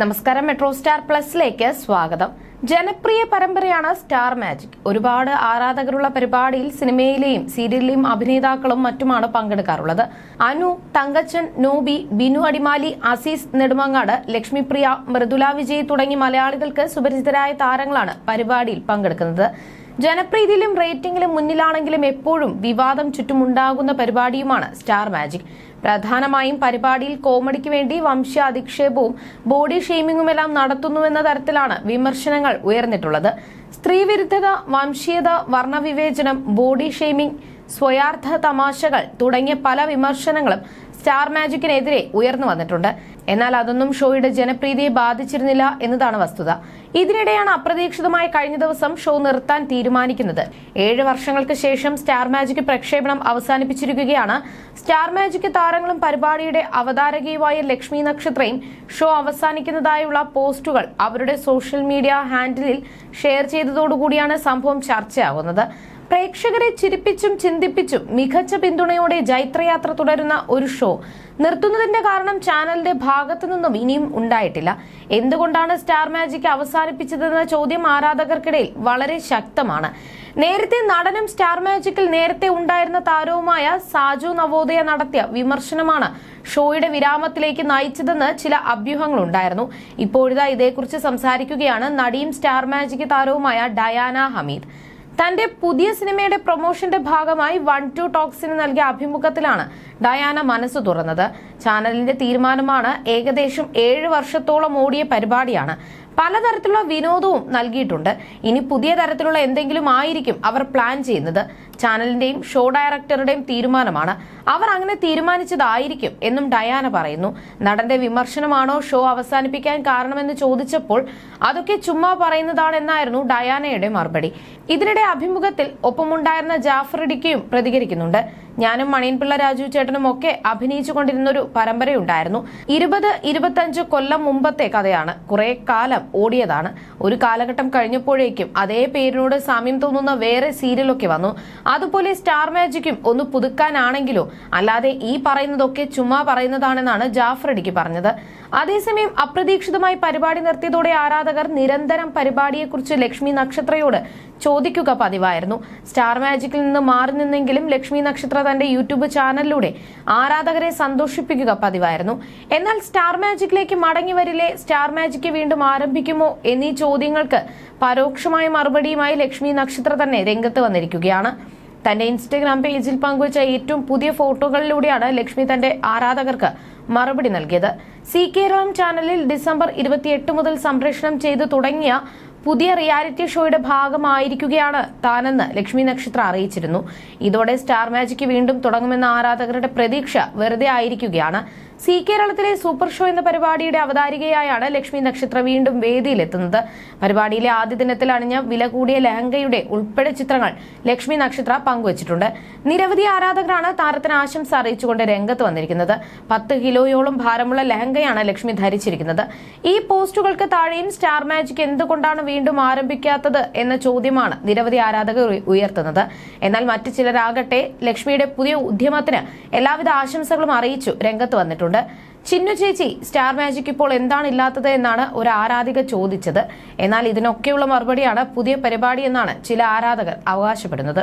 നമസ്കാരം metro star പ്ലസിലേക്ക് സ്വാഗതം. ജനപ്രിയ പരമ്പരയാണ് സ്റ്റാർ മാജിക്. ഒരുപാട് ആരാധകരുള്ള പരിപാടിയിൽ സിനിമയിലെയും സീരിയലിലെയും അഭിനേതാക്കളും മറ്റുമാണ് പങ്കെടുക്കാറുള്ളത്. അനു തങ്കച്ചൻ നോബി ബിനു അടിമാലി അസീസ് നെടുമങ്ങാട് ലക്ഷ്മിപ്രിയ മൃദുല വിജയ് തുടങ്ങി മലയാളികൾക്ക് സുപരിചിതരായ താരങ്ങളാണ് പരിപാടിയിൽ പങ്കെടുക്കുന്നത്. ജനപ്രീതിയിലും റേറ്റിംഗിലും മുന്നിലാണെങ്കിലും എപ്പോഴും വിവാദം ചുറ്റുമുണ്ടാകുന്ന പരിപാടിയുമാണ് സ്റ്റാർ മാജിക്. പ്രധാനമായും പരിപാടിയിൽ കോമഡിക്ക് വേണ്ടി വംശാധിക്ഷേപവും ബോഡി ഷെയ്മിങ്ങുമെല്ലാം നടത്തുന്നുവെന്ന തരത്തിലാണ് വിമർശനങ്ങൾ ഉയർന്നിട്ടുള്ളത്. സ്ത്രീവിരുദ്ധത വംശീയത വർണവിവേചനം ബോഡി ഷെയ്മിംഗ് സ്വയാർത്ഥ തമാശകൾ തുടങ്ങിയ പല വിമർശനങ്ങളും സ്റ്റാർ മാജിക്കിനെതിരെ ഉയർന്നു വന്നിട്ടുണ്ട്. എന്നാൽ അതൊന്നും ഷോയുടെ ജനപ്രീതിയെ ബാധിച്ചിരുന്നില്ല എന്നതാണ് വസ്തുത. ഇതിനിടെയാണ് അപ്രതീക്ഷിതമായി കഴിഞ്ഞ ദിവസം ഷോ നിർത്താൻ തീരുമാനിക്കുന്നത്. ഏഴ് വർഷങ്ങൾക്ക് ശേഷം സ്റ്റാർ മാജിക് പ്രക്ഷേപണം അവസാനിപ്പിച്ചിരിക്കുകയാണ്. സ്റ്റാർ മാജിക് താരങ്ങളും പരിപാടിയുടെ അവതാരകയുമായ ലക്ഷ്മി നക്ഷത്രയും ഷോ അവസാനിക്കുന്നതായുള്ള പോസ്റ്റുകൾ അവരുടെ സോഷ്യൽ മീഡിയ ഹാൻഡിലിൽ ഷെയർ ചെയ്തതോടുകൂടിയാണ് സംഭവം ചർച്ചയാകുന്നത് പ്രേക്ഷകരെ ചിരിപ്പിച്ചും ചിന്തിപ്പിച്ചും മികച്ച പിന്തുണയോടെ ജൈത്രയാത്ര തുടരുന്ന ഒരു ഷോ. നിർത്തുന്നതിന്റെ കാരണം ചാനലിന്റെ ഭാഗത്തു നിന്നും ഇനിയും ഉണ്ടായിട്ടില്ല. എന്തുകൊണ്ടാണ് സ്റ്റാർ മാജിക് അവസാനിപ്പിച്ചതെന്ന ചോദ്യം ആരാധകർക്കിടയിൽ വളരെ ശക്തമാണ്. നേരത്തെ നടനും സ്റ്റാർ മാജിക്കിൽ നേരത്തെ ഉണ്ടായിരുന്ന താരവുമായ സാജു നവോദയ നടത്തിയ വിമർശനമാണ് ഷോയുടെ വിരാമത്തിലേക്ക് നയിച്ചതെന്ന് ചില അഭ്യൂഹങ്ങളുണ്ടായിരുന്നു ഇപ്പോഴിതാ ഇതേക്കുറിച്ച് സംസാരിക്കുകയാണ് നടിയും സ്റ്റാർ മാജിക് താരവുമായ ഡയാന ഹമീദ്. തന്റെ പുതിയ സിനിമയുടെ പ്രൊമോഷന്റെ ഭാഗമായി വൺ ടു ടോക്സിന് നൽകിയ അഭിമുഖത്തിലാണ് ഡയാന മനസ്സ് തുറന്നത്. ചാനലിന്റെ തീരുമാനമാണ് ഏകദേശം ഏഴ് വർഷത്തോളം ഓടിയ പരിപാടിയാണ്. പലതരത്തിലുള്ള വിനോദവും നൽകിയിട്ടുണ്ട്. ഇനി പുതിയ തരത്തിലുള്ള എന്തെങ്കിലും ആയിരിക്കും അവർ പ്ലാൻ ചെയ്യുന്നത്. ചാനലിന്റെയും ഷോ ഡയറക്ടറുടെയും തീരുമാനമാണ്. അവർ അങ്ങനെ തീരുമാനിച്ചതായിരിക്കും എന്നും ഡയാന പറയുന്നു. നടന്റെ വിമർശനമാണോ ഷോ അവസാനിപ്പിക്കാൻ കാരണമെന്ന് ചോദിച്ചപ്പോൾ അതൊക്കെ ചുമ്മാ പറയുന്നതാണെന്നായിരുന്നു ഡയാനയുടെ മറുപടി. ഇതിനിടെ അഭിമുഖത്തിൽ ഒപ്പമുണ്ടായിരുന്ന ജാഫർ ഇടിക്കയും പ്രതികരിക്കുന്നുണ്ട്. ഞാനും മണിയൻപിള്ള രാജു ചേട്ടനും ഒക്കെ അഭിനയിച്ചു കൊണ്ടിരുന്ന ഒരു പരമ്പരയുണ്ടായിരുന്നു. ഇരുപത് ഇരുപത്തഞ്ച് കൊല്ലം മുമ്പത്തെ കഥയാണ്. കുറെ കാലം ഓടിയതാണ്. ഒരു കാലഘട്ടം കഴിഞ്ഞപ്പോഴേക്കും അതേ പേരിനോട് സാമ്യം തോന്നുന്ന വേറെ സീരിയലൊക്കെ വന്നു. അതുപോലെ സ്റ്റാർ മാജിക്കും ഒന്ന് പുതുക്കാനാണെങ്കിലോ അല്ലാതെ ഈ പറയുന്നതൊക്കെ ചുമ്മാ പറയുന്നതാണെന്നാണ് ജാഫർ അടിക്ക് പറഞ്ഞത്. അതേസമയം അപ്രതീക്ഷിതമായി പരിപാടി നിർത്തിയതോടെ ആരാധകർ നിരന്തരം പരിപാടിയെക്കുറിച്ച് ലക്ഷ്മി നക്ഷത്രയോട് ചോദിക്കുക പതിവായിരുന്നു. സ്റ്റാർ മാജിക്കിൽ നിന്ന് മാറി നിന്നെങ്കിലും ലക്ഷ്മി നക്ഷത്ര തന്റെ യൂട്യൂബ് ചാനലിലൂടെ ആരാധകരെ സന്തോഷിപ്പിക്കുക പതിവായിരുന്നു. എന്നാൽ സ്റ്റാർ മാജിക്കിലേക്ക് മടങ്ങി വരില്ലേ സ്റ്റാർ മാജിക്ക് വീണ്ടും ആരംഭിക്കുമോ എന്നീ ചോദ്യങ്ങൾക്ക് പരോക്ഷമായ മറുപടിയുമായി ലക്ഷ്മി നക്ഷത്ര തന്നെ രംഗത്ത് വന്നിരിക്കുകയാണ്. തന്റെ ഇൻസ്റ്റഗ്രാം പേജിൽ പങ്കുവച്ച ഏറ്റവും പുതിയ ഫോട്ടോകളിലൂടെയാണ് ലക്ഷ്മി തന്റെ ആരാധകർക്ക് മറുപടി നൽകിയത്. സി കേരളം ചാനലിൽ ഡിസംബർ ഇരുപത്തിയെട്ട് മുതൽ സംപ്രേഷണം ചെയ്തു തുടങ്ങിയ പുതിയ റിയാലിറ്റി ഷോയുടെ ഭാഗമായിരിക്കുകയാണ് താനെന്ന് ലക്ഷ്മി നക്ഷത്ര അറിയിച്ചിരുന്നു. ഇതോടെ സ്റ്റാർ മാജിക്ക് വീണ്ടും തുടങ്ങുമെന്ന ആരാധകരുടെ പ്രതീക്ഷ വെറുതെ ആയിരിക്കുകയാണ്. സി കേരളത്തിലെ സൂപ്പർ ഷോ എന്ന പരിപാടിയുടെ അവതാരികയായാണ് ലക്ഷ്മി നക്ഷത്ര വീണ്ടും വേദിയിലെത്തുന്നത്. പരിപാടിയിലെ ആദ്യ ദിനത്തിൽ അണിഞ്ഞ വില കൂടിയ ലഹങ്കയുടെ ഉൾപ്പെടെ ചിത്രങ്ങൾ ലക്ഷ്മി നക്ഷത്ര പങ്കുവച്ചിട്ടുണ്ട്. നിരവധി ആരാധകരാണ് താരത്തിന് ആശംസ അറിയിച്ചുകൊണ്ട് രംഗത്ത് വന്നിരിക്കുന്നത്. പത്ത് കിലോയോളം ഭാരമുള്ള ലഹങ്കയാണ് ലക്ഷ്മി ധരിച്ചിരിക്കുന്നത്. ഈ പോസ്റ്റുകൾക്ക് താഴെയും സ്റ്റാർ മാജിക് എന്തുകൊണ്ടാണ് വീണ്ടും ആരംഭിക്കാത്തത് എന്ന ചോദ്യമാണ് നിരവധി ആരാധകർ ഉയർത്തുന്നത്. എന്നാൽ മറ്റു ചിലരാകട്ടെ ലക്ഷ്മിയുടെ പുതിയ ഉദ്യമത്തിന് എല്ലാവിധ ആശംസകളും അറിയിച്ചു രംഗത്ത് വന്നിട്ടുണ്ട്. ചിന്നു ചേച്ചി സ്റ്റാർ മാജിക് ഇപ്പോൾ എന്താണ് ഇല്ലാത്തത് എന്നാണ് ഒരു ആരാധിക ചോദിച്ചത്. എന്നാൽ ഇതിനൊക്കെയുള്ള മറുപടിയാണ് പുതിയ പരിപാടി എന്നാണ് ചില ആരാധകർ അവകാശപ്പെടുന്നത്.